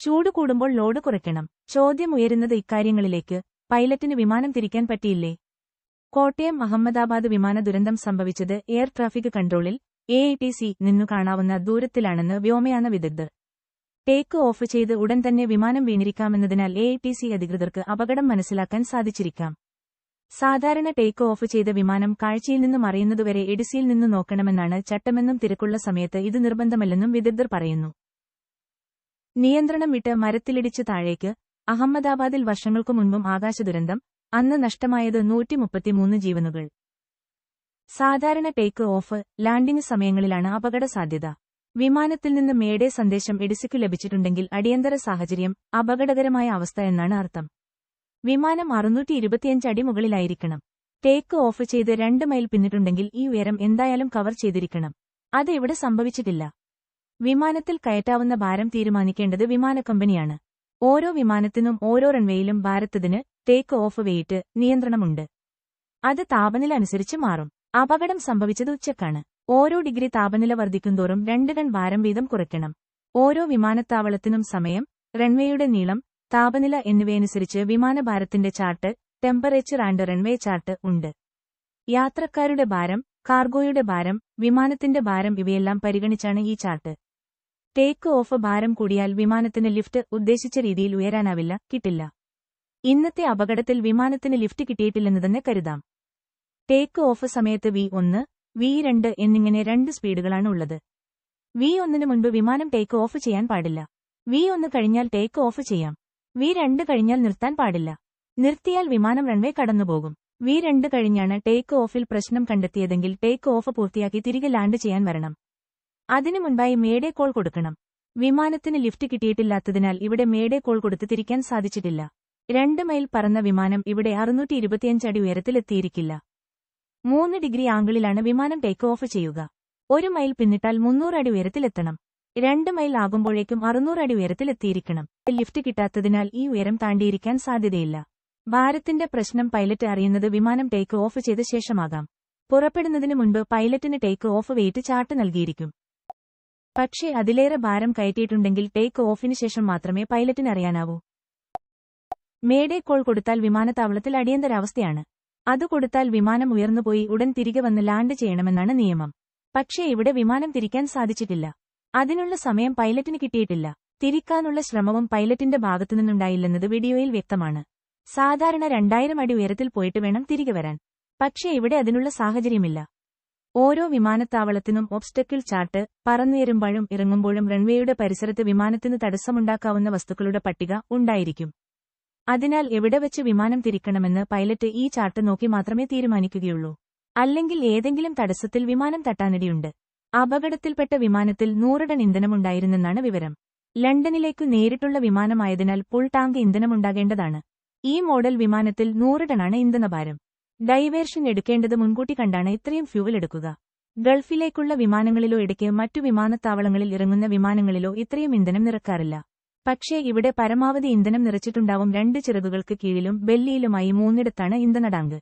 ചൂട് കൂടുമ്പോൾ ലോഡ് കുറയ്ക്കണം. ചോദ്യം ഉയരുന്നത് ഇക്കാര്യങ്ങളിലേക്ക്. പൈലറ്റിന് വിമാനം തിരിക്കാൻ പറ്റിയില്ലേ? കോട്ടയം അഹമ്മദാബാദ് വിമാന ദുരന്തം സംഭവിച്ചത് എയർ ട്രാഫിക് കൺട്രോളിൽ എ ഐ ടി സി നിന്നു കാണാവുന്ന ദൂരത്തിലാണെന്ന് വ്യോമയാന വിദഗ്ധർ. ടേക്ക് ഓഫ് ചെയ്ത് ഉടൻ തന്നെ വിമാനം വീണിരിക്കാമെന്നതിനാൽ എ ഐ ടി സി അധികൃതർക്ക് അപകടം മനസ്സിലാക്കാൻ സാധിച്ചിരിക്കാം. സാധാരണ ടേക്ക് ഓഫ് ചെയ്ത വിമാനം കാഴ്ചയിൽ നിന്നും അറിയുന്നതുവരെ എഡിസിയിൽ നിന്നു നോക്കണമെന്നാണ് ചട്ടമെന്നും തിരക്കുള്ള സമയത്ത് ഇത് നിർബന്ധമല്ലെന്നും വിദഗ്ധർ പറയുന്നു. നിയന്ത്രണം വിട്ട് മരത്തിലിടിച്ച് താഴേക്ക് അഹമ്മദാബാദിൽ വർഷങ്ങൾക്കു മുൻപും ആകാശ ദുരന്തം അന്ന് നഷ്ടമായത് നൂറ്റിമുപ്പത്തിമൂന്ന് ജീവനുകൾ. സാധാരണ ടേക്ക് ഓഫ് ലാൻഡിംഗ് സമയങ്ങളിലാണ് അപകട സാധ്യത വിമാനത്തിൽ നിന്ന് മേഡേ സന്ദേശം എഡിസിക്കു ലഭിച്ചിട്ടുണ്ടെങ്കിൽ അടിയന്തര സാഹചര്യം അപകടകരമായ അവസ്ഥ എന്നാണ് അർത്ഥം. വിമാനം അറുന്നൂറ്റി ഇരുപത്തിയഞ്ച് അടി മുകളിലായിരിക്കണം. ടേക്ക് ഓഫ് ചെയ്ത് രണ്ട് മൈൽ പിന്നിട്ടുണ്ടെങ്കിൽ ഈ ഉയരം എന്തായാലും കവർ ചെയ്തിരിക്കണം. അത് ഇവിടെ സംഭവിച്ചിട്ടില്ല. വിമാനത്തിൽ കയറ്റാവുന്ന ഭാരം തീരുമാനിക്കേണ്ടത് വിമാന കമ്പനിയാണ്. ഓരോ വിമാനത്തിനും ഓരോ റൺവേയിലും ഭാരത്തതിന് ടേക്ക് ഓഫ് വെയിറ്റ് നിയന്ത്രണമുണ്ട്. അത് താപനില അനുസരിച്ച് മാറും. അപകടം സംഭവിച്ചത് ഉച്ചക്കാണ്. ഓരോ ഡിഗ്രി താപനില വർദ്ധിക്കുന്തോറും രണ്ട് ടൺ ഭാരം വീതം കുറയ്ക്കണം. ഓരോ വിമാനത്താവളത്തിനും സമയം റൺവേയുടെ നീളം താപനില എന്നിവയനുസരിച്ച് വിമാനഭാരത്തിന്റെ chart temperature and runway chart ഉണ്ട്. യാത്രക്കാരുടെ ഭാരം കാർഗോയുടെ ഭാരം വിമാനത്തിന്റെ ഭാരം ഇവയെല്ലാം പരിഗണിച്ചാണ് ഈ ചാർട്ട്. ടേക്ക് ഓഫ് ഭാരം കൂടിയാൽ വിമാനത്തിന് ലിഫ്റ്റ് ഉദ്ദേശിച്ച രീതിയിൽ ഉയരാനാവില്ല കിട്ടില്ല. ഇന്നത്തെ അപകടത്തിൽ വിമാനത്തിന് ലിഫ്റ്റ് കിട്ടിയിട്ടില്ലെന്ന് തന്നെ കരുതാം. ടേക്ക് ഓഫ് സമയത്ത് വി ഒന്ന് വി രണ്ട് എന്നിങ്ങനെ രണ്ട് സ്പീഡുകളാണ് ഉള്ളത്. വി ഒന്നിന് മുൻപ് വിമാനം ടേക്ക് ഓഫ് ചെയ്യാൻ പാടില്ല. വി ഒന്ന് കഴിഞ്ഞാൽ ടേക്ക് ഓഫ് ചെയ്യാം. വി രണ്ട് കഴിഞ്ഞാൽ നിർത്താൻ പാടില്ല. നിർത്തിയാൽ വിമാനം റൺവേ കടന്നുപോകും. വി രണ്ട് കഴിഞ്ഞാണ് ടേക്ക് ഓഫിൽ പ്രശ്നം കണ്ടെത്തിയതെങ്കിൽ ടേക്ക് ഓഫ് പൂർത്തിയാക്കി തിരികെ ലാൻഡ് ചെയ്യാൻ വരണം. അതിനു മുൻപായി മേഡേ കോൾ കൊടുക്കണം. വിമാനത്തിന് ലിഫ്റ്റ് കിട്ടിയിട്ടില്ലാത്തതിനാൽ ഇവിടെ മേഡേ കോൾ കൊടുത്ത് തിരിക്കാൻ സാധിച്ചിട്ടില്ല. രണ്ട് മൈൽ പറന്ന വിമാനം ഇവിടെ അറുന്നൂറ്റി ഇരുപത്തിയഞ്ച് അടി ഉയരത്തിലെത്തിയിരിക്കില്ല. മൂന്ന് ഡിഗ്രി ആംഗിളിലാണ് വിമാനം ടേക്ക് ഓഫ് ചെയ്യുക. ഒരു മൈൽ പിന്നിട്ടാൽ മുന്നൂറ് അടി ഉയരത്തിലെത്തണം. രണ്ട് മൈൽ ആകുമ്പോഴേക്കും അറുന്നൂറ് അടി ഉയരത്തിലെത്തിയിരിക്കണം. ലിഫ്റ്റ് കിട്ടാത്തതിനാൽ ഈ ഉയരം താണ്ടിയിരിക്കാൻ സാധ്യതയില്ല. ഭാരത്തിന്റെ പ്രശ്നം പൈലറ്റ് അറിയുന്നത് വിമാനം ടേക്ക് ഓഫ് ചെയ്ത ശേഷമാകാം. പുറപ്പെടുന്നതിന് മുൻപ് പൈലറ്റിന് ടേക്ക് ഓഫ് വെയിറ്റ് ചാർട്ട് നൽകിയിരിക്കും. പക്ഷേ അതിലേറെ ഭാരം കയറ്റിയിട്ടുണ്ടെങ്കിൽ ടേക്ക് ഓഫിന് ശേഷം മാത്രമേ പൈലറ്റിന് അറിയാനാവൂ. മേഡേ കോൾ കൊടുത്താൽ വിമാനത്താവളത്തിൽ അടിയന്തരാവസ്ഥയാണ്. അത് കൊടുത്താൽ വിമാനം ഉയർന്നുപോയി ഉടൻ തിരികെ വന്ന് ലാൻഡ് ചെയ്യണമെന്നാണ് നിയമം. പക്ഷേ ഇവിടെ വിമാനം തിരിക്കാൻ സാധിച്ചിട്ടില്ല. അതിനുള്ള സമയം പൈലറ്റിന് കിട്ടിയിട്ടില്ല. തിരിക്കാനുള്ള ശ്രമവും പൈലറ്റിന്റെ ഭാഗത്തുനിന്നുണ്ടായില്ലെന്നത് വീഡിയോയിൽ വ്യക്തമാണ്. സാധാരണ രണ്ടായിരം അടി ഉയരത്തിൽ പോയിട്ട് വേണം തിരികെ വരാൻ. പക്ഷേ ഇവിടെ അതിനുള്ള സാഹചര്യമില്ല. ഓരോ വിമാനത്താവളത്തിനും ഒബ്സ്റ്റക്കിൾ ചാർട്ട് പറന്നുയരുമ്പോഴും ഇറങ്ങുമ്പോഴും റൺവേയുടെ പരിസരത്ത് വിമാനത്തിന് തടസ്സമുണ്ടാക്കാവുന്ന വസ്തുക്കളുടെ പട്ടിക ഉണ്ടായിരിക്കും. അതിനാൽ എവിടെ വെച്ച് വിമാനം തിരിക്കണമെന്ന് പൈലറ്റ് ഈ ചാർട്ട് നോക്കി മാത്രമേ തീരുമാനിക്കുകയുള്ളൂ. അല്ലെങ്കിൽ ഏതെങ്കിലും തടസ്സത്തിൽ വിമാനം തട്ടാനിടയുണ്ട്. അപകടത്തിൽപ്പെട്ട വിമാനത്തിൽ നൂറടൺ ഇന്ധനമുണ്ടായിരുന്നെന്നാണ് വിവരം. ലണ്ടനിലേക്ക് നേരിട്ടുള്ള വിമാനമായതിനാൽ പുൾ ടാങ്ക് ഇന്ധനമുണ്ടാകേണ്ടതാണ്. ഈ മോഡൽ വിമാനത്തിൽ നൂറടണാണ് ഇന്ധനഭാരം. ഡൈവേർഷൻ എടുക്കേണ്ടത് മുൻകൂട്ടി കണ്ടാണ് ഇത്രയും ഫ്യൂവൽ എടുക്കുക. ഗൾഫിലേക്കുള്ള വിമാനങ്ങളിലോ ഇടയ്ക്ക് മറ്റു വിമാനത്താവളങ്ങളിൽ ഇറങ്ങുന്ന വിമാനങ്ങളിലോ ഇത്രയും ഇന്ധനം നിറക്കാറില്ല. പക്ഷേ ഇവിടെ പരമാവധി ഇന്ധനം നിറച്ചിട്ടുണ്ടാവും രണ്ട് ചിറകുകൾക്ക് കീഴിലും ബെല്ലിയിലുമായി മൂന്നിടത്താണ് ഇന്ധന ടാങ്ക്